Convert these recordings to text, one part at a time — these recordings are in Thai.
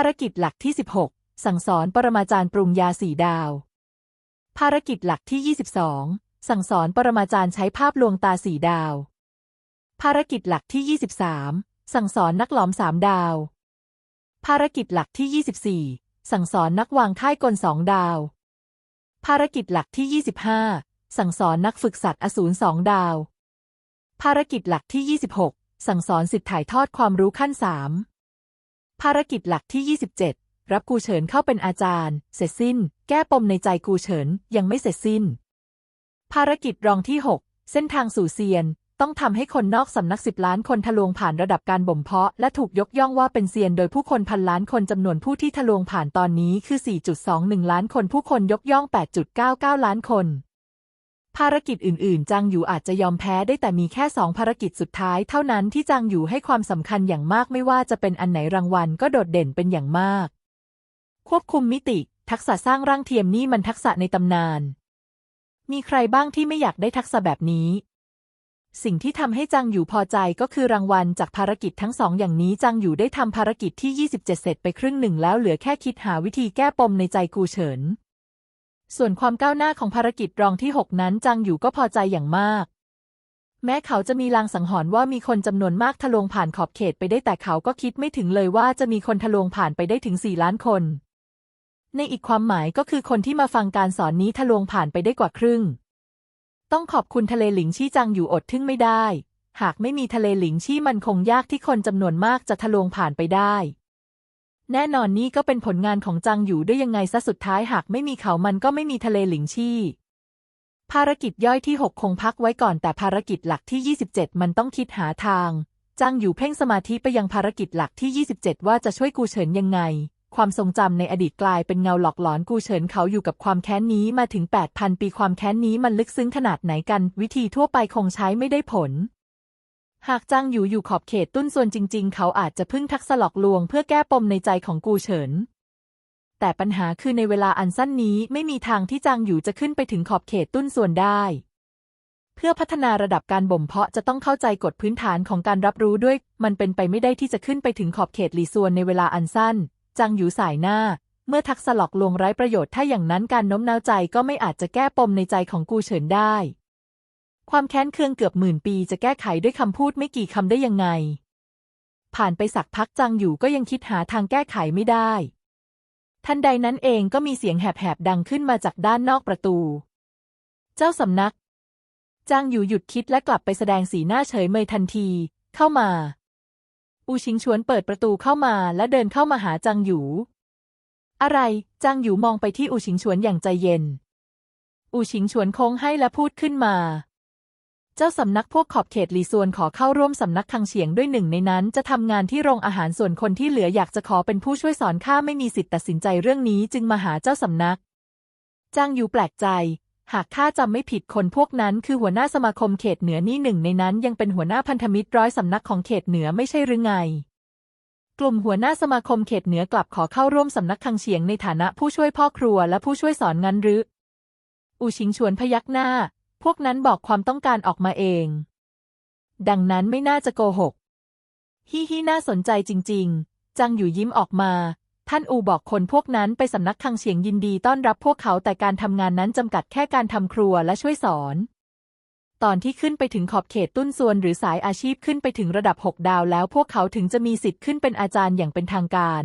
ภารกิจหลักที่ 16 สั่งสอนปรมาจารย์ปรุงยาสีดาว ภารกิจหลักที่ 22 สั่งสอนปรมาจารย์ใช้ภาพลวงตาสีดาว ภารกิจหลักที่ 23 สั่งสอนนักหลอมสามดาว ภารกิจหลักที่ 24 สั่งสอนนักวางค่ายกลสองดาว ภารกิจหลักที่ 25 สั่งสอนนักฝึกสัตว์อสูรสองดาว ภารกิจหลักที่ 26 สั่งสอนสิทธิถ่ายทอดความรู้ขั้นสาม ภารกิจหลักที่ 27 รับกูเฉินเข้าเป็นอาจารย์ เสร็จสิ้น แก้ปมในใจกูเฉินยังไม่เสร็จสิ้น ภารกิจรองที่ 6 เส้นทางสู่เซียน ต้องทำให้คนนอกสำนักสิบล้านคนทะลวงผ่านระดับการบ่มเพาะ และถูกยกย่องว่าเป็นเซียนโดยผู้คนพันล้านคนจำนวนผู้ที่ทะลวงผ่านตอนนี้คือ 4.21 ล้านคนผู้คนยกย่อง 8.99 ล้านคน ภารกิจอื่นๆ จางอยู่อาจจะยอมแพ้ได้แต่มีแค่สองภารกิจสุดท้ายเท่านั้นที่จางอยู่ให้ความสำคัญอย่างมากไม่ว่าจะเป็นอันไหนรางวัลก็โดดเด่นเป็นอย่างมาก ควบคุมมิติ ทักษะสร้างร่างเทียมนี่มันทักษะในตำนาน มีใครบ้างที่ไม่อยากได้ทักษะแบบนี้ สิ่งที่ทำให้จังอยู่พอใจก็คือรางวัลจากภารกิจทั้งสองอย่างนี้จังอยู่ได้ทำภารกิจที่ 27 เสร็จไปครึ่งหนึ่งแล้วเหลือแค่คิดหาวิธีแก้ปมในใจกูเฉิน ส่วนความก้าวหน้าของภารกิจรองที่ 6 นั้นจังอยู่ก็พอใจอย่างมาก แม้เขาจะมีลางสังหรณ์ว่ามีคนจำนวนมากทะลวงผ่านขอบเขตไปได้แต่เขาก็คิดไม่ถึงเลยว่าจะมีคนทะลวงผ่านไปได้ถึง 4 ล้านคน ในอีกความหมายก็คือคนที่มาฟังการสอนนี้ทะลวงผ่านไปได้กว่าครึ่ง ต้องขอบคุณทะเลหลิงชี่จังอยู่อดทึ่งไม่ได้ หากไม่มีทะเลหลิงชี่มันคงยากที่คนจำนวนมากจะทะลวงผ่านไปได้ แน่นอนนี่ก็เป็นผลงานของจังอยู่ด้วยยังไงซะสุดท้ายหากไม่มีเขามันก็ไม่มีทะเลหลิงชี่ ภารกิจย่อยที่ 6 คงพักไว้ก่อนแต่ภารกิจหลักที่ 27 มันต้องคิดหาทางจังอยู่เพ่งสมาธิไปยังภารกิจหลักที่ 27 ว่าจะช่วยกูเฉินยังไง ความทรงจำในอดีตกลายเป็นเงาหลอกหลอนกูเฉินเขาอยู่กับความแค้นนี้มาถึง 8,000 ปีความแค้นนี้มันลึกซึ้งขนาดไหนกัน วิธีทั่วไปคงใช้ไม่ได้ผล หากจังอยู่อยู่ขอบเขตตุ้นส่วนจริง ๆ เขาอาจจะพึ่งทักษะหลอกลวงเพื่อแก้ปมในใจของกูเฉิน แต่ปัญหาคือในเวลาอันสั้นนี้ไม่มีทางที่จางอยู่จะขึ้นไปถึงขอบเขตตุ้นส่วนได้ เพื่อพัฒนาระดับการบ่มเพาะจะต้องเข้าใจกฎพื้นฐานของการรับรู้ด้วย มันเป็นไปไม่ได้ที่จะขึ้นไปถึงขอบเขตหลีส่วนในเวลาอันสั้น จางอยู่สายหน้า เมื่อทักษะหลอกลวงไร้ประโยชน์ถ้าอย่างนั้นการโน้มน้าวใจก็ไม่อาจจะแก้ปมในใจของกูเฉินได้ ความแค้นเคืองเกือบหมื่นปีจะแก้ไขด้วยคำพูดไม่กี่คำได้ยังไง ผ่านไปสักพักจางอยู่ก็ยังคิดหาทางแก้ไขไม่ได้ ทันใดนั้นเองก็มีเสียงแหบๆดังขึ้นมาจากด้านนอกประตู เจ้าสำนัก จางอยู่หยุดคิดและกลับไปแสดงสีหน้าเฉยเมยทันที เข้ามา อูชิงชวนเปิดประตูเข้ามาและเดินเข้ามาหาจางอยู่ อะไร จางอยู่มองไปที่อูชิงชวนอย่างใจเย็น อูชิงชวนโค้งให้และพูดขึ้นมา เจ้าสำนักพวกขอบเขตหลีซวนขอเข้าร่วมสำนักคังเฉียงด้วยหนึ่งในนั้น จะทำงานที่โรงอาหารส่วนคนที่เหลืออยากจะขอเป็นผู้ช่วยสอนข้าไม่มีสิทธิ์ตัดสินใจเรื่องนี้จึงมาหาเจ้าสำนักจางอยู่แปลกใจ หากข้าจำไม่ผิดคนพวกนั้นคือหัวหน้าสมาคมเขตเหนือนี่หนึ่งในนั้น ยังเป็นหัวหน้าพันธมิตรร้อยสำนักของเขตเหนือไม่ใช่หรือไง กลุ่มหัวหน้าสมาคมเขตเหนือกลับขอเข้าร่วมสำนักคังเฉียงในฐานะผู้ช่วยพ่อครัวและผู้ช่วยสอนงั้นหรืออูชิงชวนพยักหน้า พวกนั้นบอกความต้องการออกมาเอง ดังนั้นไม่น่าจะโกหก ฮิฮิน่าสนใจจริง ๆ จังอยู่ยิ้มออกมา ท่านอูบอกคนพวกนั้นไปสำนักคังเฉียงยินดีต้อนรับพวกเขาแต่การทำงานนั้นจำกัดแค่การทำครัวและช่วยสอน ตอนที่ขึ้นไปถึงขอบเขตตุ้นส่วนหรือสายอาชีพขึ้นไปถึงระดับ6ดาวแล้วพวกเขาถึงจะมีสิทธิ์ขึ้นเป็นอาจารย์อย่างเป็นทางการ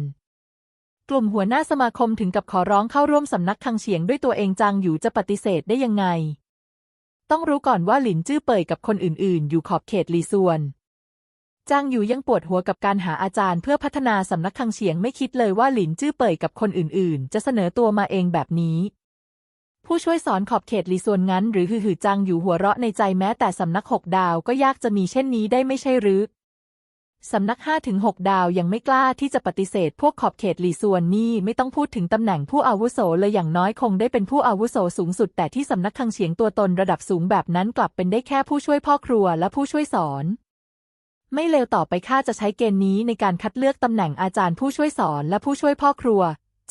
กลุ่มหัวหน้าสมาคมถึงกับขอร้องเข้าร่วมสำนักคังเฉียงด้วยตัวเองจางอยู่จะปฏิเสธได้ยังไง ต้องรู้ก่อนว่าหลินจื้อเป่ยกับคนอื่นๆ อยู่ขอบเขตลีส่วนจางอยู่ยังปวดหัวกับการหาอาจารย์เพื่อพัฒนาสำนักคังเฉียงไม่คิดเลยว่าหลินจื้อเป่ยกับคนอื่นๆ จะเสนอตัวมาเองแบบนี้ ผู้ช่วยสอนขอบเขตลีส่วนงั้น หรือหือหือจางอยู่หัวเราะในใจแม้แต่สำนักหกดาวก็ยากจะมีเช่นนี้ได้ไม่ใช่หรือ สำนักห้าถึงหกดาวยังไม่กล้าที่จะปฏิเสธพวกขอบเขตหลีส่วนนี่ไม่ต้องพูดถึงตำแหน่งผู้อาวุโสเลยอย่างน้อยคงได้เป็นผู้อาวุโสสูงสุด แต่ที่สำนักคังเฉียงตัวตนระดับสูงแบบนั้นกลับเป็นได้แค่ผู้ช่วยพ่อครัวและผู้ช่วยสอน ไม่เลวต่อไปข้าจะใช้เกณฑ์นี้ในการคัดเลือกตำแหน่งอาจารย์ผู้ช่วยสอนและผู้ช่วยพ่อครัว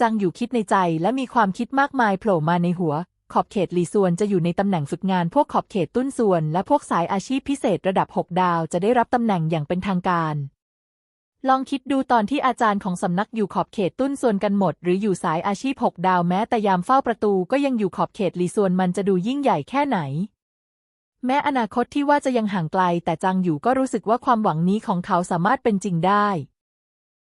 จังอยู่คิดในใจและมีความคิดมากมายโผล่มาในหัว ขอบเขตหลีส่วนจะอยู่ในตำแหน่งฝึกงานพวกขอบเขตตุ้นส่วน และพวกสายอาชีพพิเศษระดับ 6 ดาวจะได้รับตำแหน่งอย่างเป็นทางการ ลองคิดดูตอนที่อาจารย์ของสำนักอยู่ขอบเขตตุ้นส่วนกันหมด หรืออยู่สายอาชีพหกดาวแม้แต่ยามเฝ้าประตูก็ยังอยู่ขอบเขตหลีส่วนมันจะดูยิ่งใหญ่แค่ไหน แม้อนาคตที่ว่าจะยังห่างไกลแต่จางอยู่ก็รู้สึกว่าความหวังนี้ของเขาสามารถเป็นจริงได้